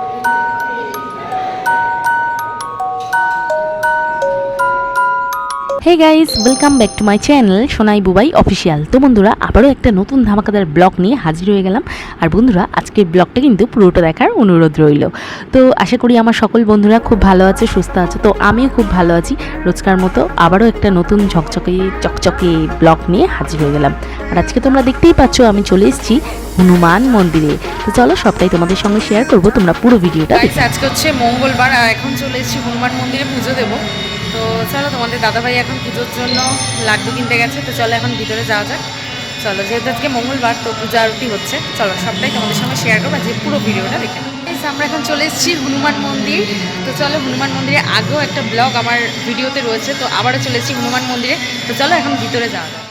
Música hey guys welcome back to my channel Sonai Bubai official তো বন্ধুরা, আবারও একটা নতুন ধামাকাদার ব্লগ নিয়ে হাজির হয়ে গেলাম। আর বন্ধুরা, আজকের ব্লগটা কিন্তু পুরোটা দেখার অনুরোধ রইল। তো আশা করি আমার সকল বন্ধুরা খুব ভালো আছে, সুস্থ আছে। তো আমিও খুব ভালো আছি। রোজকার মতো আবারও একটা নতুন ঝকঝকে, চকচকে ব্লগ নিয়ে হাজির হয়ে গেলাম। আর আজকে তোমরা দেখতেই পাচ্ছ, আমি চলে এসেছি হনুমান মন্দিরে। তো চলো, সবটাই তোমাদের সঙ্গে শেয়ার করব। তোমরা পুরো ভিডিওটা আজকে হচ্ছে মঙ্গলবার এখন চলে এসেছি হনুমান মন্দিরে পুজো দেবো। তো চলো, তোমাদের দাদাভাই এখন পুজোর জন্য লাড্ডু কিনতে গেছে, তো চলো এখন ভিতরে যাওয়া যাক। চলো, যেহেতু আজকে মঙ্গলবার, তো পূজা আরতি হচ্ছে। চলো, সবটাই তোমাদের সঙ্গে শেয়ার করব যে পুরো ভিডিওটা দেখে। আমরা এখন চলে এসেছি হনুমান মন্দির। তো চলো, হনুমান মন্দিরে আগেও একটা ব্লগ আমার ভিডিওতে রয়েছে, তো আবারও চলে এসেছি হনুমান মন্দিরে। তো চলো, এখন ভিতরে যাওয়া যাক।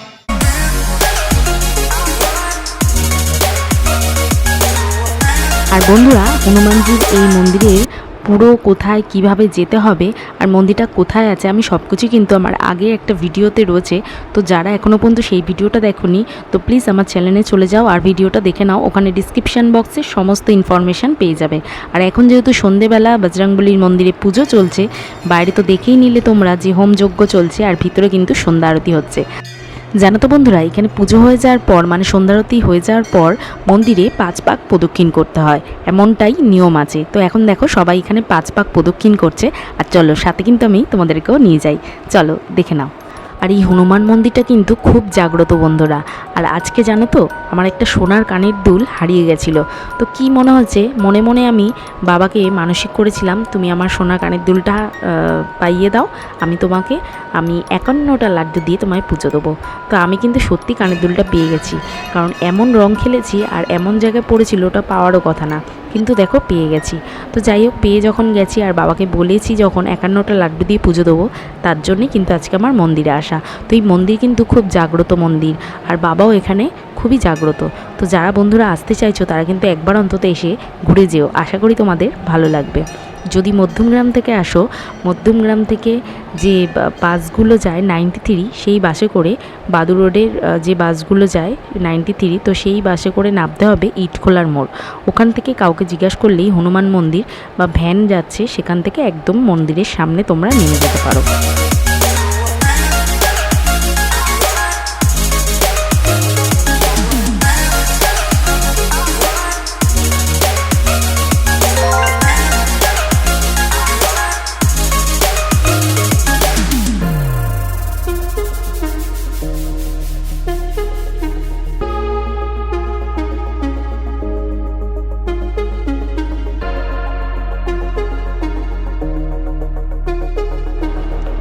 আর বন্ধুরা, হনুমানজির এই মন্দিরের পুরো কোথায় কীভাবে যেতে হবে আর মন্দিরটা কোথায় আছে, আমি সব কিছু কিন্তু আমার আগে একটা ভিডিওতে রয়েছে। তো যারা এখনও পর্যন্ত সেই ভিডিওটা দেখোনি, তো প্লিজ আমার চ্যানেলে চলে যাও আর ভিডিওটা দেখে নাও। ওখানে ডিসক্রিপশান বক্সে সমস্ত ইনফরমেশান পেয়ে যাবে। আর এখন যেহেতু সন্ধেবেলা, বজরংবলির মন্দিরে পুজো চলছে, বাইরে তো দেখেই নিলে তোমরা যে হোম যজ্ঞ চলছে আর ভিতরে কিন্তু সন্ধ্যা আরতি হচ্ছে। জানো তো বন্ধুরা, এখানে পুজো হয়ে যাওয়ার পর মানে সন্ধ্যারতি হয়ে যাওয়ার পর, মন্দিরে পাঁচ পাক প্রদক্ষিণ করতে হয়। এমনটাই নিয়ম আছে। তো এখন দেখো, সবাই এখানে পাঁচ পাক প্রদক্ষিণ করছে। আর চলো, সাথে কিন্তু আমি তোমাদেরকেও নিয়ে যাই। চলো, দেখে নাও। আর এই হনুমান মন্দিরটা কিন্তু খুব জাগ্রত বন্ধুরা। আর আজকে জানো তো, আমার একটা সোনার কানের দুল হারিয়ে গেছিল। তো কি মনে হচ্ছে? মনে মনে আমি বাবাকে মানসিক করেছিলাম, তুমি আমার সোনার কানের দুলটা পাইয়ে দাও। আমি তোমাকে, আমি একান্নটা লাড্ডু দিয়ে তোমায় পুজো দেবো। তো আমি কিন্তু সত্যি কানের দুলটা পেয়ে গেছি। কারণ এমন রং খেলেছি আর এমন জায়গায় পড়েছিল ওটা পাওয়ারও কথা না। কিন্তু দেখো পেয়ে গেছি। তো যাই হোক, পেয়ে যখন গেছি আর বাবাকে বলেছি যখন একান্নটা লাড্ডু দিয়ে পুজো দেবো, তার জন্যই কিন্তু আজকে আমার মন্দিরে আসা। তো এই মন্দির কিন্তু খুব জাগ্রত মন্দির আর বাবাও এখানে খুবই জাগ্রত। তো যারা বন্ধুরা আসতে চাইছো, তারা কিন্তু একবার অন্তত এসে ঘুরে যেও। আশা করি তোমাদের ভালো লাগবে। যদি মধ্যমগ্রাম থেকে আসো, মধ্যমগ্রাম থেকে যে বাসগুলো যায় নাইনটি থ্রি সেই বাসে করে বাদু রোডের যে বাসগুলো যায় নাইনটি থ্রি তো সেই বাসে করে নামতে হবে ইটখোলার মোড়। ওখান থেকে কাউকে জিজ্ঞাসা করলেই হনুমান মন্দির বা ভ্যান যাচ্ছে, সেখান থেকে একদম মন্দিরের সামনে তোমরা নিয়ে যেতে পারো।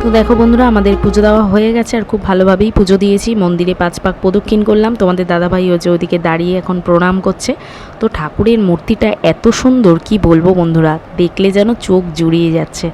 তো দেখো বন্ধুরা, আমাদের পুজো দেওয়া হয়ে গেছে আর খুব ভালোভাবেই পুজো দিয়েছি। মন্দিরে পাঁচ পাক প্রদক্ষিণ করলাম। তোমাদের দাদাভাই ও যে ওদিকে দাঁড়িয়ে এখন প্রণাম করছে। তো ঠাকুরের মূর্তিটা এত সুন্দর, কি বলব বন্ধুরা? দেখলে যেন চোখ জুড়িয়ে যাচ্ছে।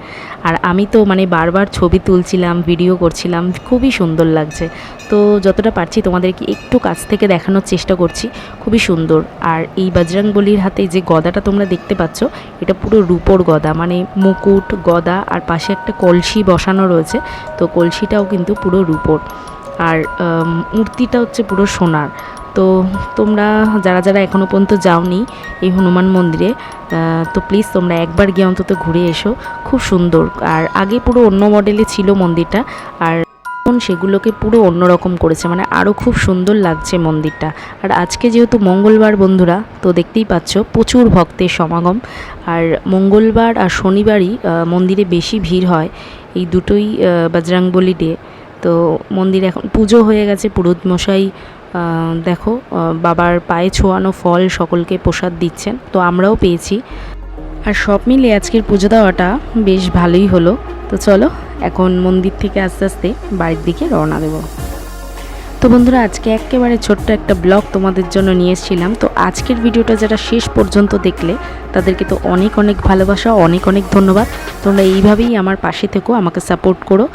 আর আমি তো মানে বারবার ছবি তুলছিলাম ভিডিও করছিলাম, খুবই সুন্দর লাগছে। তো যতটা পারছি তোমাদেরকে একটু কাছ থেকে দেখানোর চেষ্টা করছি, খুবই সুন্দর। আর এই বজরংবলির হাতে যে গদাটা তোমরা দেখতে পাচ্ছ, এটা পুরো রূপোর গদা মানে মুকুট, গদা আর পাশে একটা কলসি বসানো রয়েছে, তো কলসিটাও কিন্তু পুরো রূপোর। আর মূর্তিটা হচ্ছে পুরো সোনার। তো তোমরা যারা যারা এখনও পর্যন্ত যাওনি এই হনুমান মন্দিরে তো প্লিজ তোমরা একবার গিয়ে অন্তত ঘুরে এসো। খুব সুন্দর। আর আগে পুরো অন্য মডেলে ছিল মন্দিরটা আর এখন সেগুলোকে পুরো অন্যরকম করেছে। মানে আরও খুব সুন্দর লাগছে মন্দিরটা। আর আজকে যেহেতু মঙ্গলবার বন্ধুরা তো দেখতেই পাচ্ছ প্রচুর ভক্তের সমাগম। আর মঙ্গলবার আর শনিবারই মন্দিরে বেশি ভিড় হয় এই দুটোই আহ, ডে তো মন্দির এখন পুজো হয়ে গেছে পুরোহিত মশাই আহ, দেখো বাবার পায়ে ছোঁয়ানো ফল সকলকে প্রসাদ দিচ্ছেন, তো আমরাও পেয়েছি। আর সব মিলে আজকের পুজো দেওয়াটা বেশ ভালোই হলো। তো চলো, এখন মন্দির থেকে আস্তে আস্তে বাড়ির দিকে রওনা দেবো। তো বন্ধুরা, আজকে একেবারে ছোট্ট একটা ব্লগ তোমাদের জন্য নিয়ে এসেছিলাম। তো আজকের ভিডিওটা যারা শেষ পর্যন্ত দেখলে, তাদেরকে তো অনেক অনেক ভালোবাসা, অনেক অনেক ধন্যবাদ। তোমরা এইভাবেই আমার পাশে থেকো, আমাকে সাপোর্ট করো।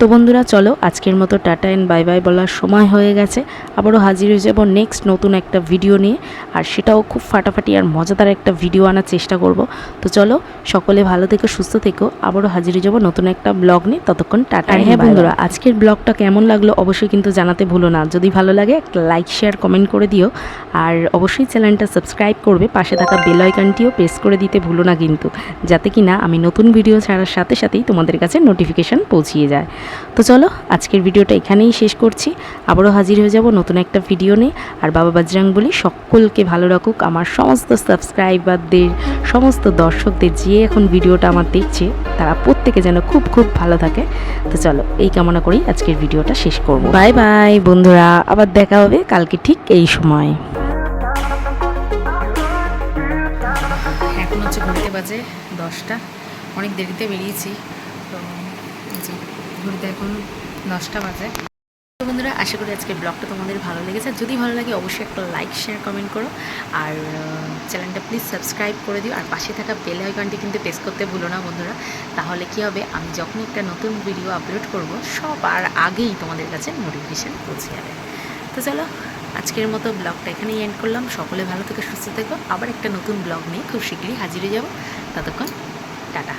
তো বন্ধুরা চলো আজকের মতো টাটা অ্যান্ড বাই বাই বলার সময় হয়ে গেছে। আবারও হাজির হয়ে যাব নেক্সট নতুন একটা ভিডিও নিয়ে। আর সেটাও খুব ফাটাফাটি আর মজাদার একটা ভিডিও আনার চেষ্টা করব। তো চলো সকলে ভালো থেকো সুস্থ থেকো। আবারও হাজির হয়ে যাব নতুন একটা ব্লগ নিয়ে। ততক্ষণ টাটা আর হ্যাঁ বন্ধুরা আজকের ব্লগটা কেমন লাগল অবশ্যই কিন্তু জানাতে ভুলো না। যদি ভালো লাগে একটা লাইক শেয়ার কমেন্ট করে দিও। আর অবশ্যই চ্যানেলটা সাবস্ক্রাইব করবে। পাশে থাকা বেল আইকনটিও প্রেস করে দিতে ভুলো না কিন্তু। যাতে কি না আমি নতুন ভিডিও ছাড়ার সাথে সাথেই তোমাদের কাছে নোটিফিকেশান পৌঁছিয়ে যায়। তো চলো, আজকের ভিডিওটা এখানেই শেষ করছি। আবারও হাজির হয়ে যাব নতুন একটা ভিডিও নিয়ে। আর বাবা বাজরাং বলি, সকলকে ভালো রাখুক। আমার সমস্ত সাবস্ক্রাইবারদের সমস্ত দর্শকদের যে এখন ভিডিওটা আমার দেখছে, তারা প্রত্যেকে যেন খুব খুব ভালো থাকে। তো চলো, এই কামনা করেই আজকের ভিডিওটা শেষ করব। বাই বাই বন্ধুরা, আবার দেখা হবে কালকে ঠিক এই সময়। এখন হচ্ছে ঘড়িতে বাজে দশটা। অনেক দেরিতে বেরিয়েছি, তো ঘড়িতে এখন দশটা বাজে। তো বন্ধুরা, আশা করি আজকের ব্লগটা তোমাদের ভালো লেগেছে। যদি ভালো লাগে, অবশ্যই একটা লাইক শেয়ার কমেন্ট করো। আর চ্যানেলটা প্লিজ সাবস্ক্রাইব করে দিও। আর পাশে থাকা বেল আইকনটি কিন্তু প্রেস করতে ভুলো না বন্ধুরা। তাহলে কি হবে? আমি যখন একটা নতুন ভিডিও আপলোড করব, সবার আগেই তোমাদের কাছে নোটিফিকেশান পৌঁছে যাবে। তো চলো, আজকের মতো ব্লগটা এখানেই এন্ড করলাম। সকলে ভালো থেকে, সুস্থ থেকো। আবার একটা নতুন ব্লগ নিয়ে খুব শীঘ্রই হাজির যাব। ততক্ষণ, টাটা।